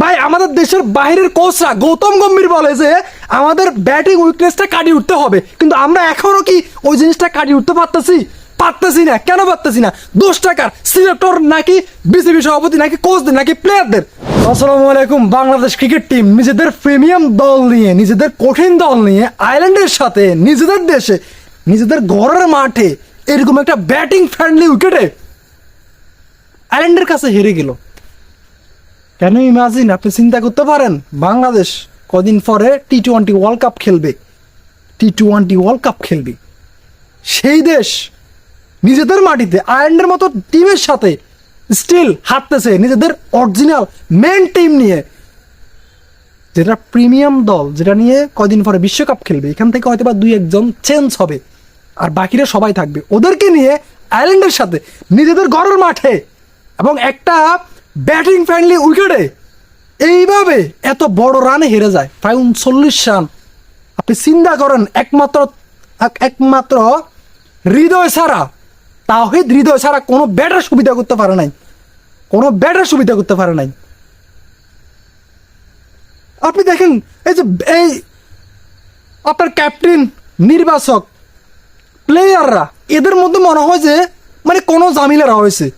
ভাই, আমাদের দেশের বাইরের কোচরা গৌতম গম্ভীর বলে যে, আমাদের ব্যাটিং উইকনেসটা কাটিয়ে উঠতে হবে। কিন্তু আমরা এখনও কি ওই জিনিসটা কাটিয়ে উঠতে পারতেছি? পারতেছি না। কেন পারতেছি না? দোষ টাকার সিলেক্টর নাকি বিসিবি সভাপতি, নাকি কোচদের নাকি প্লেয়ারদের আসসালামু আলাইকুম। বাংলাদেশ ক্রিকেট টিম নিজেদের প্রিমিয়াম দল নিয়ে, নিজেদের কঠিন দল নিয়ে আইল্যান্ডের সাথে, নিজেদের দেশে, নিজেদের ঘরের মাঠে এরকম একটা ব্যাটিং ফ্রেন্ডলি উইকেটে আইল্যান্ডের কাছে হেরে গেল। কেন ইমাজিন আপনি চিন্তা করতে পারেন? বাংলাদেশ কদিন পরে টি টোয়েন্টি ওয়ার্ল্ড কাপ খেলবে। টি টোয়েন্টি ওয়ার্ল্ড কাপ খেলবে। সেই দেশ নিজেদের মাটিতে আয়ারল্যান্ডের মতো টিমের সাথে স্টিল হাঁটতেছে নিজেদের অরিজিনাল মেন টিম নিয়ে। যেটা প্রিমিয়াম দল, যেটা নিয়ে কদিন পরে বিশ্বকাপ খেলবে। এখান থেকে হয়তো বা দুই একজন চেঞ্জ হবে। আর বাকিরা সবাই থাকবে। ওদেরকে নিয়ে আয়ারল্যান্ডের সাথে নিজেদের ঘরের মাঠে। এবং একটা ব্যাটিং ফ্রেন্ডলি উইকেটে। এইভাবে এত বড় রানে হেরে যায়। প্রায় উনচল্লিশ রান। আপনি চিন্তা করেন, একমাত্র একমাত্র হৃদয় ছাড়া তাহিদ হৃদয় ছাড়া কোনো ব্যাটার সুবিধা করতে পারে নাই। কোনো ব্যাটার সুবিধা করতে পারে নাই। আপনি দেখেন, এই যে, এই আপনার ক্যাপ্টেন নির্বাচক প্লেয়াররা এদের মধ্যে মনে হয় যে মানে কোনো জামিলারা হয়েছে।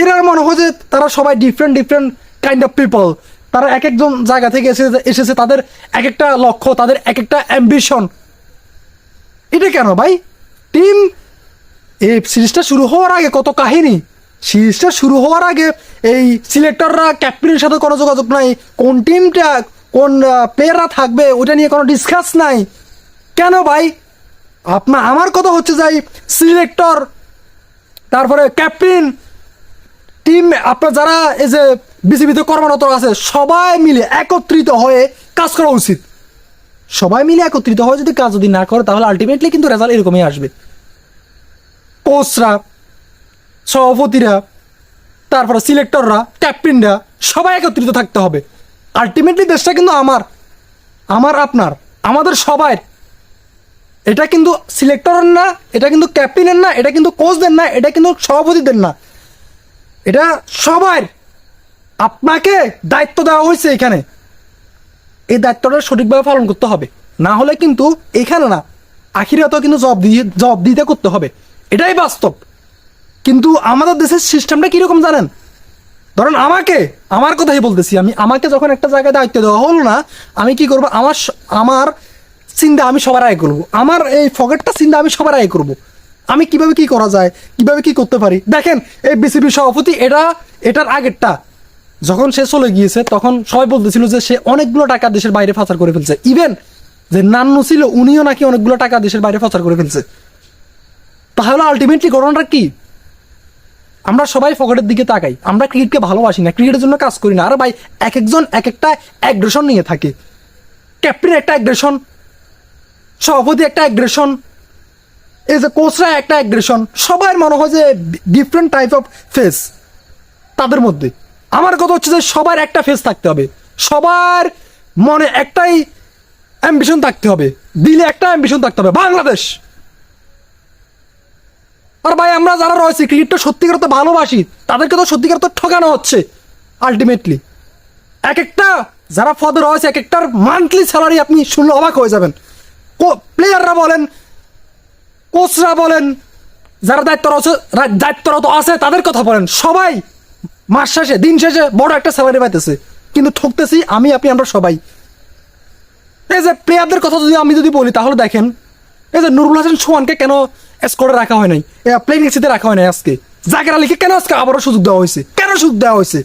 এরা মনে হয় যে তারা সবাই different different kind of people তারা এক একজন জায়গা থেকে এসেছে এসেছে, তাদের এক একটা লক্ষ্য, তাদের এক একটা অ্যাম্বিশন এটা কেন ভাই? টিম এই সিরিজটা শুরু হওয়ার আগে, কত কাহিনী? সিরিজটা শুরু হওয়ার আগে, এই সিলেক্টররা ক্যাপ্টেনের সাথে কোনো যোগাযোগ নাই। কোন টিমটা কোন প্লেয়াররা থাকবে ওটা নিয়ে কোনো ডিসকাস নাই। কেন ভাই? আপনার আমার কথা হচ্ছে যাই সিলেক্টর তারপরে ক্যাপ্টেন টিম, আপনার যারা এই যে বিসিবিতে কর্মরত আছে, সবাই মিলে একত্রিত হয়ে কাজ করা উচিত। সবাই মিলে একত্রিত হয়ে যদি কাজ যদি না করে, তাহলে আলটিমেটলি কিন্তু রেজাল্ট এরকমই আসবে। কোচরা সভাপতিরা, তারপরে সিলেক্টররা ক্যাপ্টেনরা সবাই একত্রিত থাকতে হবে। আলটিমেটলি দেশটা কিন্তু আমার আমার আপনার, আমাদের সবার এটা কিন্তু সিলেক্টরের না, এটা কিন্তু ক্যাপ্টেনের না, এটা কিন্তু কোচদের না, এটা কিন্তু সভাপতিদের না। এটা সবার আপনাকে দায়িত্ব দেওয়া হয়েছে এখানে। এই দায়িত্বটা সঠিকভাবে পালন করতে হবে। না হলে কিন্তু এখানে না, আখিরাতেও কিন্তু জব দিয়ে জব দিতে করতে হবে। এটাই বাস্তব। কিন্তু আমাদের দেশের সিস্টেমটা কীরকম জানেন? ধরেন আমাকে, আমার কথাই বলতেছি আমি। আমাকে যখন একটা জায়গায় দায়িত্ব দেওয়া হলো না, আমি কি করব? আমার আমার চিন্তা আমি সবার আগে করব। আমার এই ফকেটটা চিন্তা আমি সবার আগে করব। আমি কীভাবে কি করা যায়, কীভাবে কি করতে পারি? দেখেন, এই বিসিবি সভাপতি, এটা, এটার আগেরটা, যখন সে চলে গিয়েছে, তখন সবাই বলতেছিল যে সে অনেকগুলো টাকা দেশের বাইরে পাচার করে ফেলছে। ইভেন যে নান্নু ছিল, উনিও নাকি অনেকগুলো টাকা দেশের বাইরে পাচার করে ফেলছে। তাহলে আলটিমেটলি ঘটনাটা কি? আমরা সবাই ফকেটের দিকে তাকাই। আমরা ক্রিকেটকে ভালোবাসি না ক্রিকেটের জন্য কাজ করি না। আর ভাই, এক একজন, এক একটা অ্যাগ্রেশন নিয়ে থাকে। ক্যাপ্টেন একটা অ্যাগ্রেশন সভাপতি একটা অ্যাগ্রেশন এই যে কোচরা একটা অ্যাগ্রেশন সবার মনে হয় যে ডিফারেন্ট টাইপ অফ ফেস তাদের মধ্যে। আমার কথা হচ্ছে যে সবার একটা ফেস থাকতে হবে। সবার মনে একটাই অ্যাম্বিশন থাকতে হবে। দিলে একটা অ্যাম্বিশন থাকতে হবে। বাংলাদেশ! আর ভাই, আমরা যারা রয়েছে ক্রিকেটটা সত্যিকার তো ভালোবাসি, তাদেরকে তো সত্যিকার তো ঠকানো হচ্ছে আলটিমেটলি এক একটা যারা ফদে রয়েছে এক একটার মান্থলি স্যালারি আপনি শুনলে অবাক হয়ে যাবেন। প্লেয়াররা বলেন কোচরা বলেন, যারা দায়িত্বরত দায়িত্বরত আছে, তাদের কথা বলেন। সবাই মাস শেষে, দিন শেষে বড় একটা স্যালারি পাইতেছে। কিন্তু ঠকতেছি আমি, আপনি, আমরা সবাই। এই যে প্লেয়ারদের কথা যদি আমি যদি বলি, তাহলে দেখেন, এই যে নুরুল হাসান সোহানকে কেন স্কোরে রাখা হয় নাই? প্লেইং এক্সিতে রাখা হয় নাই আজকে? জাকের আলীকে কেন আজকে আবারও সুযোগ দেওয়া হয়েছে? কেন সুযোগ দেওয়া হয়েছে?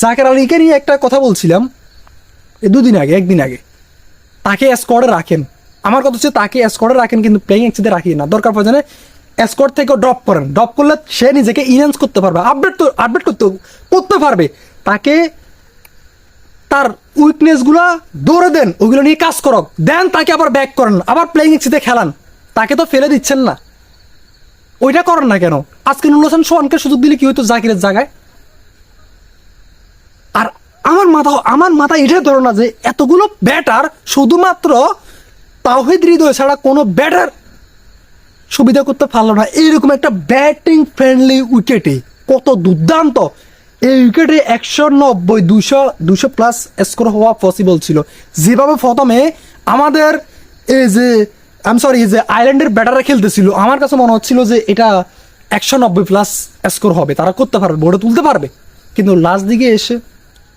জাকের আলীকে নিয়ে একটা কথা বলছিলাম, এই দুদিন আগে, একদিন আগে। তাকে স্কোয়াডে রাখেন। আমার কথা হচ্ছে তাকে স্কোয়াডে রাখেন, কিন্তু প্লেইং এক্সিতে রাখি না। দরকার প্রয়োজনে স্কোয়াড থেকে ড্রপ করেন। ড্রপ করলে সে নিজেকে ইনহ্যান্স করতে পারবে আপডেট তো আপডেট করতে করতে পারবে। তাকে তার উইকনেসগুলো দৌড়ে দেন ওইগুলো নিয়ে কাজ করক। দেন তাকে আবার ব্যাক করেন, আবার প্লেইং এক্সিতে খেলান। তাকে তো ফেলে দিচ্ছেন না। ওইটা করেন না কেন? আজকে নুরুল হাসান সোহানকে সুযোগ দিলে কি হতো জাকিরের জায়গায়? আর আমার মাথা আমার মাথা এটাই ধরো না যে এতগুলো ব্যাটার শুধুমাত্র তাওহিদ হৃদয় ছাড়া কোনো ব্যাটার সুবিধা করতে পারল না। এইরকম একটা ব্যাটিং ফ্রেন্ডলি উইকেটে কত দুর্দান্ত। এই উইকেটে একশো নব্বই দুশো দুশো প্লাস স্কোর হওয়া পসিবল ছিল। যেভাবে প্রথমে আমাদের এই যে আই সরি যে আইল্যান্ডের ব্যাটাররা খেলতেছিল, আমার কাছে মনে হচ্ছিল যে এটা একশো নব্বই প্লাস স্কোর হবে। তারা করতে পারবে বোর্ডে তুলতে পারবে। কিন্তু লাস্ট দিকে এসে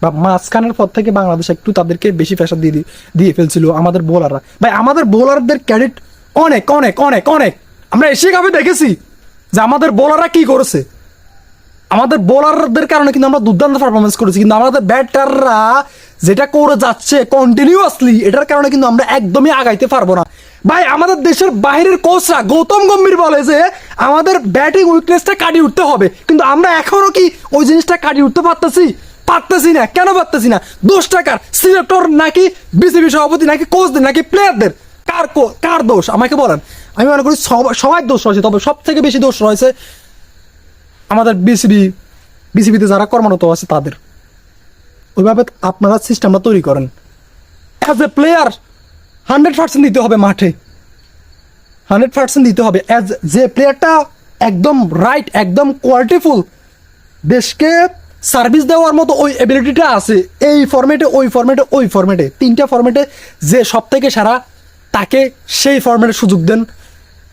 বা মাঝখানের পর থেকে বাংলাদেশ একটু তাদেরকে বেশি প্রেশার দিয়ে দিয়ে- ফেলছিল আমাদের বোলাররা ভাই, আমাদের বোলারদের ক্যাডেট অনেক অনেক অনেক অনেক। আমরা এশিয়া কাপে দেখেছি যে আমাদের বোলাররা কি করেছে। আমাদের বোলারদের কারণে কিন্তু আমরা দুর্দান্ত পারফরমেন্স করেছি, কিন্তু আমাদের ব্যাটাররা যেটা করে যাচ্ছে কন্টিনিউয়াসলি এটার কারণে কিন্তু আমরা একদমই আগাইতে পারব না। ভাই, আমাদের দেশের বাইরের কোচরা গৌতম গম্ভীর বলে যে, আমাদের ব্যাটিং উইকনেসটা কাটিয়ে উঠতে হবে। কিন্তু আমরা এখনও কি ওই জিনিসটা কাটিয়ে উঠতে পারতেছি? পারতেছি না, কেন পারতেছি না? দোষ টাকার সিলেক্টর নাকি বিসিবি সভাপতি নাকি কোচদের নাকি প্লেয়ারদের কার কার দোষ? আমাকে বলেন। আমি মনে করি সব- সবাই দোষ রয়েছে, তবে সব থেকে বেশি দোষ রয়েছে আমাদের বিসিবি, বিসিবিতে যারা কর্মরত আছে তাদের। ওইভাবে আপনারা সিস্টেমটা তৈরি করেন। As a player hundred percent দিতে হবে মাঠে। হান্ড্রেড পার্সেন্ট দিতে হবে। অ্যাজ যে প্লেয়ারটা একদম রাইট একদম কোয়ালিটিফুল দেশকে সার্ভিস দেওয়ার মতো ওই এবিলিটিটা আছে। এই ফরম্যাটে ওই ফরম্যাটে ওই ফরম্যাটে তিনটা ফরম্যাটে যে সব থেকে সারা, তাকে সেই ফরম্যাটে সুযোগ দেন।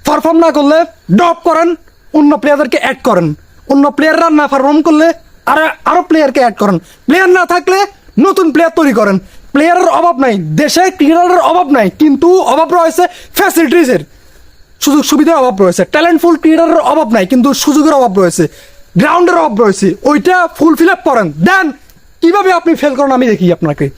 পারফর্ম না করলে ড্রপ করেন, অন্য প্লেয়ারদেরকে অ্যাড করেন। অন্য প্লেয়াররা না পারফর্ম করলে আরও আরও প্লেয়ারকে অ্যাড করেন। প্লেয়ার না থাকলে নতুন প্লেয়ার তৈরি করেন। প্লেয়ারের অভাব নাই। দেশে ক্রিকেটারের অভাব নাই, কিন্তু অভাব রয়েছে ফ্যাসিলিটিসের সুযোগ সুবিধার অভাব রয়েছে। ট্যালেন্টফুল ক্রিয়েটারের অভাব নাই, কিন্তু সুযোগের অভাব রয়েছে। গ্রাউন্ডের অভাব রয়েছে ওইটা ফুল ফিল আপ করেন। দেন, কীভাবে আপনি ফেল করেন আমি দেখি আপনাকে।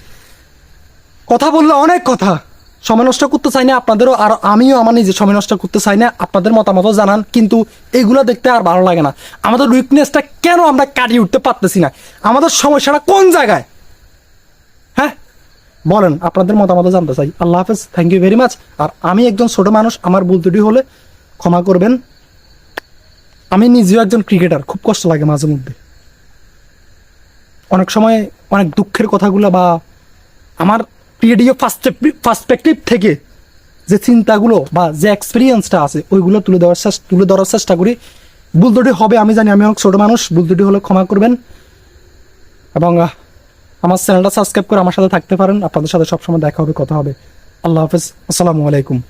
কথা বললে অনেক কথা। সময় নষ্ট করতে চাই না, আপনাদেরও আর আমিও আমার নিজে সময় নষ্ট করতে চাই না, আপনাদের মতামত জানান। কিন্তু এগুলো দেখতে আর ভালো লাগে না। আমাদের উইকনেসটা কেন আমরা কাটিয়ে উঠতে পারতেছি না? আমাদের সমস্যাটা কোন জায়গায়? হ্যাঁ? বলেন, আপনাদের মতামত জানতে চাই। আল্লাহ হাফেজ থ্যাংক ইউ ভেরি মাচ আর আমি একজন ছোট মানুষ, আমার ভুল ত্রুটি হলে ক্ষমা করবেন। আমি নিজেও একজন ক্রিকেটার, খুব কষ্ট লাগে মাঝে মধ্যে। অনেক সময় অনেক দুঃখের কথাগুলো বা আমার ক্রিয়েটিভ পার্সপেক্টিভ থেকে যে চিন্তাগুলো বা যে এক্সপিরিয়েন্সটা আছে, ওইগুলো তুলে দেওয়ার চেষ্টা তুলে ধরার চেষ্টা করি। ভুল ত্রুটি হবে, আমি জানি, আমি অনেক ছোট মানুষ, ভুল ত্রুটি হলে ক্ষমা করবেন। এবং আমার চ্যানেলটা সাবস্ক্রাইব করে আমার সাথে থাকতে পারেন। আপনাদের সাথে সবসময় দেখা হবে, কথা হবে। আল্লাহ হাফেজ। আসসালামু আলাইকুম।